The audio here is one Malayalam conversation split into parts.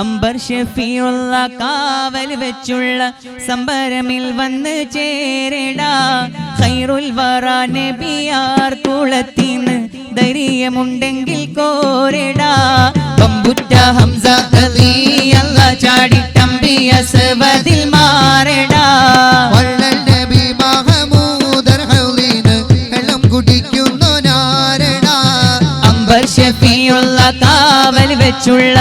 അമ്പർ ഷെഫിയുള്ള കാവൽ വെച്ചുള്ള സംബരമിൽ വന്ന് ചേരടാ. ഖൈറുൽ വറ നബിയാർ കുളത്തിന് ധൈര്യമുണ്ടെങ്കിൽ കോരടാ. പമ്പുറ്റ ഹംസ അലി അല്ല തമ്പിയ സവതിൽ മാറടാ. വള്ളൽ നബി മഹമൂദർ ഹൗലീന് വെള്ളം കുടിക്കുന്നു നാരടാ. അംബർ ഷെഫിയുള്ള കാവൽ വെച്ചുള്ള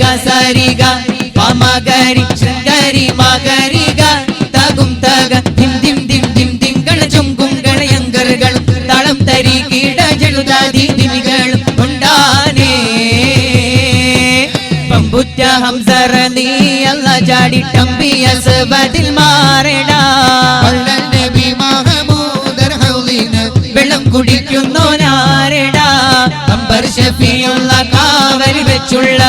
സംസാരിക സാരിക പാമകരി ശൃംഗരി മകരിക. തകും തക ദിം ദിം ദിം ദിം തിങ്കള ചുങ്കും കളയങ്കറുകളും തളം തരി കീട ജളുതാതി ദിമികളും ഉണ്ടാനേ പമ്പുറ്റ ഹംസറലി അല്ല ചാടിട്ടമ്പിയ സബതിൽ മാറടാ. വെള്ളം കുടിക്കുന്നോനാരടാ. അമ്പർ ഷഫിയുള്ള കാവൽ വെച്ചുള്ള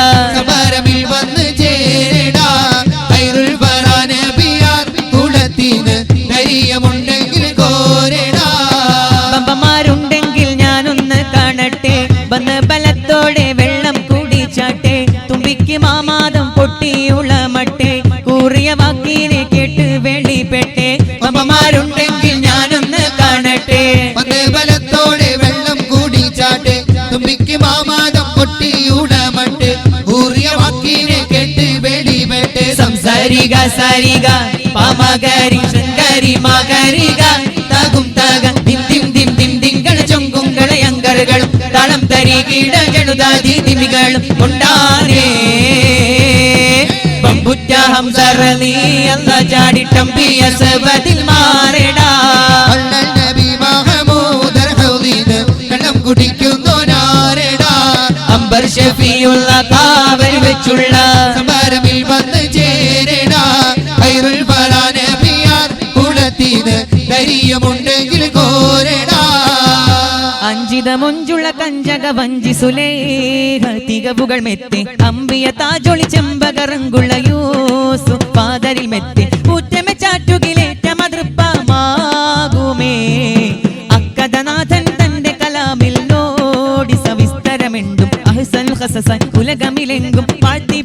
ചൊങ്കുങ്കള അങ്കറുകളും തളം തരി ദിമികളും കൊണ്ടാരേ അല്ല ചാടിട്ടം മാറടാ. വള്ളൽ നബി മഹമൂദർ ഹൗലീന് വെള്ളം കുടിക്കുന്നു ഷഫിയുള്ള കാവൽ വെച്ചുള്ള സമരമിൽ ധൈര്യമുണ്ടെങ്കിൽ കോരടാ. അഞ്ചിത മുഞ്ചുള്ള കഞ്ചക വഞ്ചി സുലേഹ തികവുകൾ മെത്തി. അമ്പിയ താജൊളി ചെമ്പകറങ്കുള്ള യൂസു പാതരിൽ മെത്തി. ഊറ്റമ ചാറ്റുകിലേറ്റ മതൃപ്പമാകുമേ അക്കഥനാഥൻ തന്റെ കലാമിൽ നോടി സവിസ്തരമെണ്ടും. അഹ്സൻ ഹസസൻ ഉലകമിലെങ്കും പാഴ്ത്തി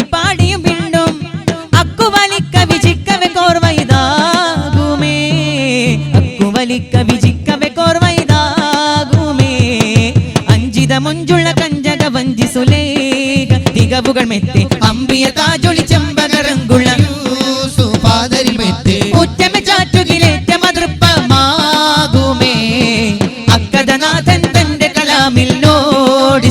തികവുകൾ മെത്തെ. അമ്പിയ താജൊളി ചെമ്പകറങ്കുള്ള ഉറ്റമ ചാറ്റുകിലേറ്റ കലാമിൽ നോടി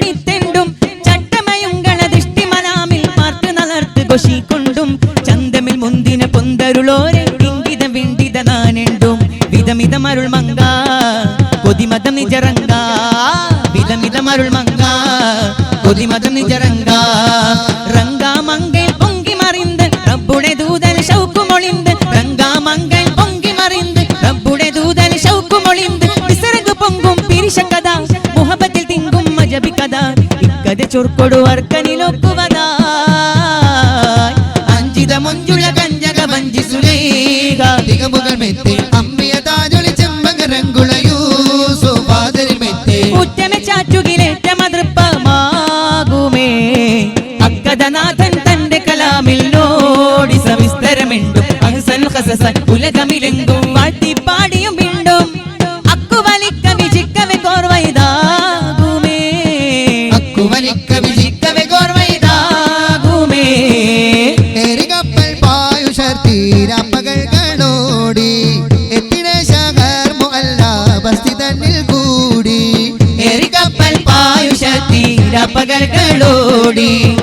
തടുത്ത് മുടിത്തിണ്ടും ചട്ടമയുങ്കള ദൃഷ്ടി മനാമിൽ പാർത്ത് നലർത്ത് കൊശിക്കൊണ്ടും ചന്തമിൽ മുന്തിന പൊന്തരുളോരെ ഇംഗിത വിണ്ടിത നാനെണ്ടും വിധമിതമരുൾ മങ്ക കൊതിമതം നിജറങ്ക വിധമിതമരുൾ മങ്ക കൊതിമതം നിജറങ്ക ഇക്കഥ ചൊർക്കൊടു അർക്കനിലൊക്കുവതാ അഞ്ചിത മുഞ്ചുള്ള കഞ്ചക വഞ്ചി സുലേഖ. തികമുകൾ അമ്മിയ താജൊളി ചെമ്പകരങ്കുള യൂസുഫ് പാതരിൽ മെത്തി ഉറ്റമ ചാറ്റുകിലേറ്റ മതൃപ്പമാകുമേ അക്കഥനാഥൻ തന്റെ കലാമിൽ നോടി സവിസ്തരമെണ്ടും. അഹ്സൻ ഹസസൻ ഉലകമിലെങ്കും. ಮಾಡಿ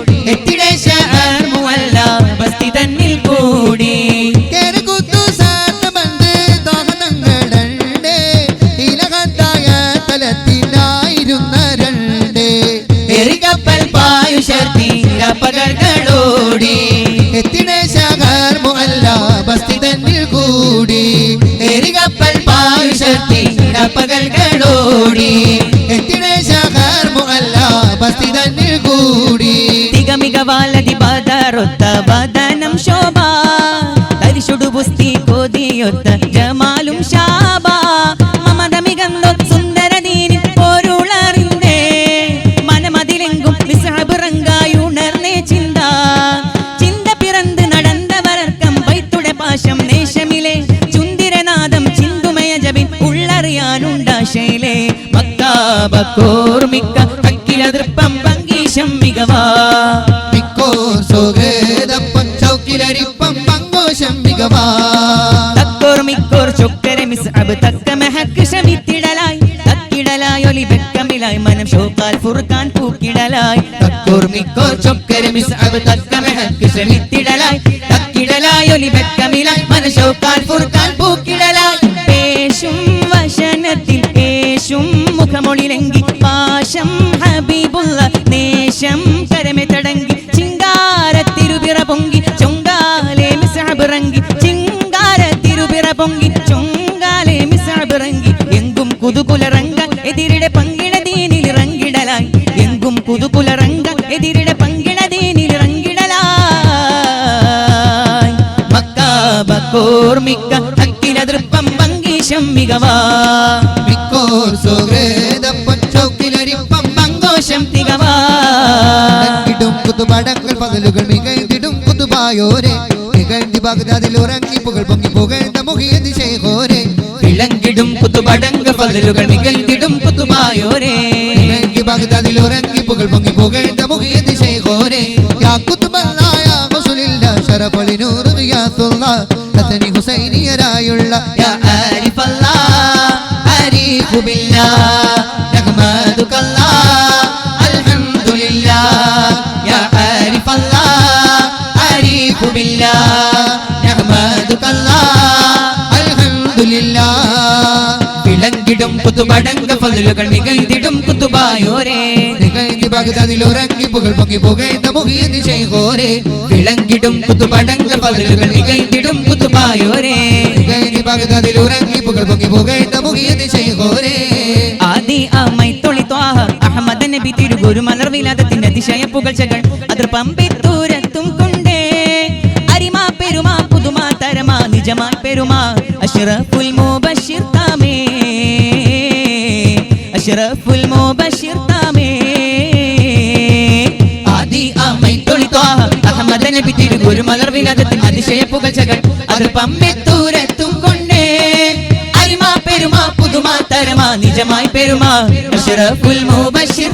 ബാദാറൊത്ത വദനം ശോഭ തരിശുടു പുസ്തി കൊതിയൊത്ത ഷോക്കാൽ ഫുർഖാൻ പൂക്കിടലായി തക്കോർമിക്കോ ചൊക്കര മിസ്അബ് തക്ക മെഹക്ക് ശമിത്തിടലായി തക്കിടലായി ഒലി വെക്കമിലായി. മനം ഷോക്കാൽ ഫുർഖാൻ പൂക്കിടലായി പേശും വശനത്തിൽ പേശും മുഖമൊളിലെങ്കി പാശം ഹബീബുള്ള നേശം കരമെ തടങ്കി. ചിങ്കാരത്തിരുപിറ പൊങ്കി. ചൊങ്കാലെ മിസബിറങ്ങി ചിങ്കാര തിരുപിറ പൊങ്കി. ചൊങ്കാലെ മിസബിറങ്ങി എങ്കും കുതുകുലറങ്ക എങ്കും കുതുകുലറങ്ക എതിരിടെ പങ്കീശം മികവാ. മിക്കോർ പങ്കോശം തികവാ. ഇടും കുതുപടങ്ങൾ പകലുകൾ മികഴ്ന്നിടും പുതുപായോരെ നികഴ്ന്നി ബഗ്ദാദിൽ ഉറങ്ങി പുകൾ പൊങ്ങി പുകഴ്ന്ന മുഹിയതി ശേഖോരെ വിളങ്കിടും കുത്തുപടങ്ക പകലുകൾ നികഴ്ന്നിടും കുത്തുമായോരേ മുഹീദ് ശൈഖോനെ യാ കുത്തുബല്ല യാ റസൂലില്ല ശറഫൽ നൂർ ഗിയാസുല്ല ഹസനി ഹുസൈനിയരായുള്ള യാ ആരിഫല്ല ആരിഫു ബില്ല നഹ്മദുകല്ല അൽഹംദുലില്ല. യാ നികഴ്ത്തിടും കുത്തുബായോരേ. ബഗ്ദാദിൽ ഉറങ്ങി പുകൾ പൊങ്ങി പുകഴ്ന്ന മുഹിയതി ശേഖോരെ വിളങ്കിടും കുത്തുപടങ്ക മികഴ്ത്തിടും കുത്തുബായോരേ നികഴ്ത്തി ബഗ്ദാദിൽ ഉറങ്ങി പുകൾ പൊങ്ങി പുകഴ്ന്ന മുഹിയതി ശേഖോരെ ആദി അമ്മൈ തൊളി ത്വാഹ അഹമ്മദ് നബി തിരുഗുരു മലർവിലാദത്തിന്റെ അതിശയ പുകഴ്ചകൾ അതിർ പമ്പിത്തൂരത്തും കൊണ്ടേ. അരിമാ പെരുമാ പുതുമാ തരമാ നിജമാ പെരുമാ അഷ്റഫുൽ മുബഷിർ താമേ. അഷ്റഫുൽ മുബഷിർ നബി മലർ വിനോദത്തിൽ അതിശയ പുകഴ്ചകൾ അത് പമ്പിത്തൂരത്തും കൊണ്ടേ. അരിമാ പെരുമാ പുതുമാ തരമാ നിജമായി പെരുമാ. അഷ്റഫുൽ മുബഷിർ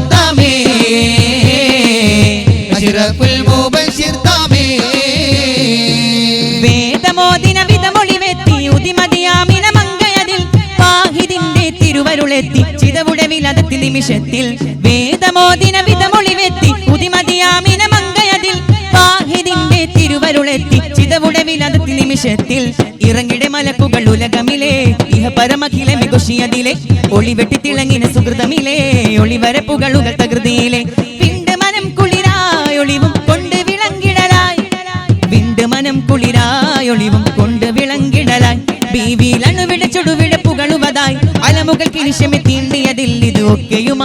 വാഹിദിന്റെ തിരുവരുളെത്തി നിമിഷത്തിൽ. വേദമോദിന വിലതത്തി നിമിഷത്തിൽ ഇറങ്ങിടെ മലക്കുകൾ ഉലകമിലെ ഇഹ പരമഖില മികുഷിയതിലെ ഒളിവെട്ടി തിളങ്ങിന സുഹൃതമിലെ ഒളിവര പുകളുകൾ തകൃതിയിലെ പിണ്ട് മനം കുളിരായി കൊണ്ട് വിളങ്ങിടലായി വിണ്ട് മനം കുളിരായൊളിവും കൊണ്ട് വിളങ്ങിടലായി ബീവിലണുവിട ചുടുവിടപ്പുകളുവതായി അലമുകൾ കിരിശമെ തീണ്ടിയതിൽ ഇത് ഒക്കെയും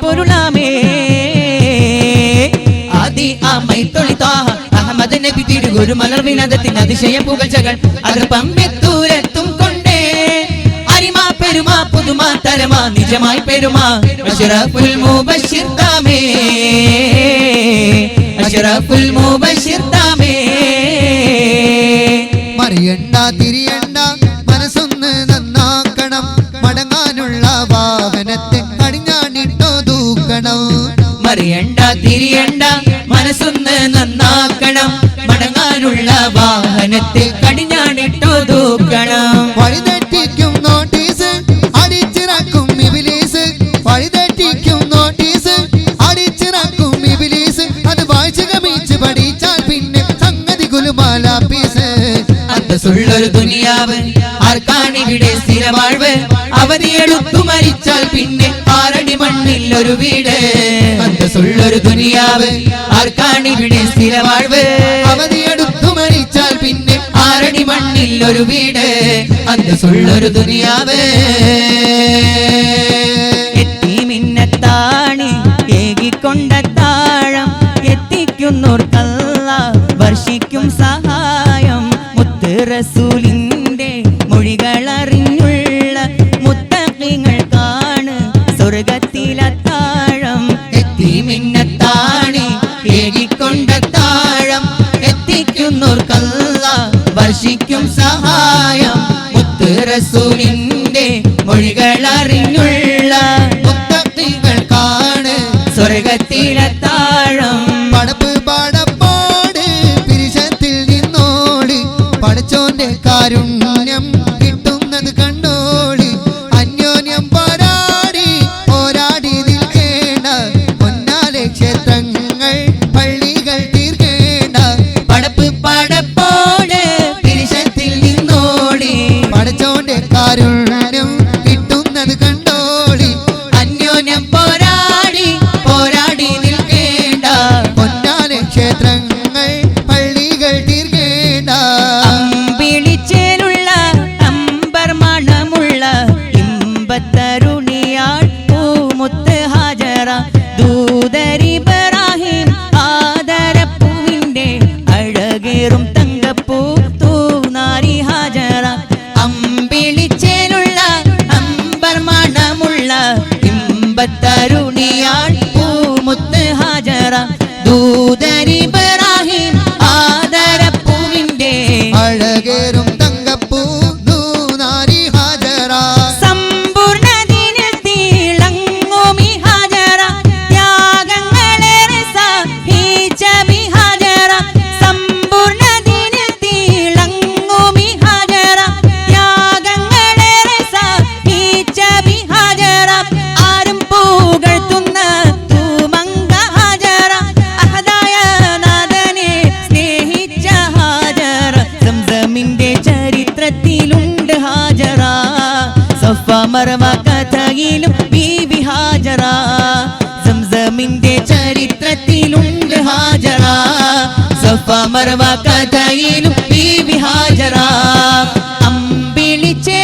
പൊരുളാമേ ആദി അഹമ്മദ് മലർ മലർവിനദത്തിന് അതിശയ പുകഴ്ചകൾ അത് പമ്പിത്തൂരത്തും കൊണ്ടേ. അരിമാ പെരുമാ പുതുമാ തരമാ നിജമായി പെരുമാ. അഷ്റഫുൽ മുബശ്ശിർ താമേ അഷ്റഫുൽ മുബശ്ശിർ താമേ മറിയണ്ട തിരിയണ്ട മനസ്സൊന്ന് നന്നാക്കണം. മടങ്ങാനുള്ള വാഹനത്തെ കടിഞ്ഞാണിട്ടോ തൂക്കണം. മറിയണ്ട തിരിയണ്ട മനസ്സൊന്ന് നന്നാക്കണം. വാഹനത്തിൽ കടിഞ്ഞാണിട്ടു തൂക്കണം വഴിതെറ്റിക്കും നോട്ടീസ് അടിച്ചിറക്കും ഇബിലീസ്. വഴിതെറ്റിക്കും നോട്ടീസ് അടിച്ചിറക്കും ഇബിലീസ്. അത് വായിച്ചു കമിച്ച് പഠിച്ചാൽ പിന്നെ സംഗതി കുലുമാല പീസ്. അന്തസ്സുള്ളൊരു ദുനിയാവ് ആർക്കാണിവിടെ സ്ഥിരവാഴ്വ്? അവധിയെടുത്തു മരിച്ചാൽ പിന്നെ ആരടി മണ്ണിൽ ഒരു വീട്. അന്തസ്സുള്ളൊരു ദുനിയാവ് ആർക്കാണിവിടെ സ്ഥിരവാഴ്വ്? അവധി ഒരു വീട് അന്തസ്സുള്ളൊരു ദുനിയാവേ. എത്തി മിന്നത്താണി ഏകിക്കൊണ്ട താഴം എത്തിക്കുന്നോർക്കല്ല വർഷിക്കും സഹായം മുത്തു റസൂ സഹായം. മുത്തുറസൂലിന്റെ മൊഴികളറിഞ്ഞുള്ള മുത്തത്തികൾക്കാണ് സ്വർഗത്തിൽ മുസ്തഫ മറവ കഥയിലും ബീവി ഹാജറ. അമ്പിളിച്ചേ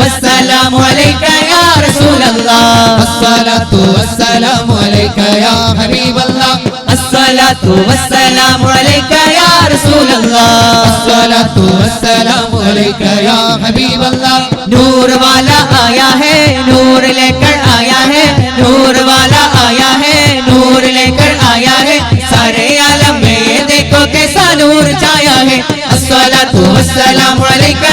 والسلام عليك يا رسول الله الصلاة والسلام عليك يا حبيب الله الصلاة والسلام عليك يا رسول الله الصلاة والسلام عليك يا حبيب الله नूर वाला आया है नूर लेकर आया है नूर वाला आया है नूर लेकर आया है सारे आलम में देखो कैसा नूर छाया है अस्सलातु वस्सलामु अलैका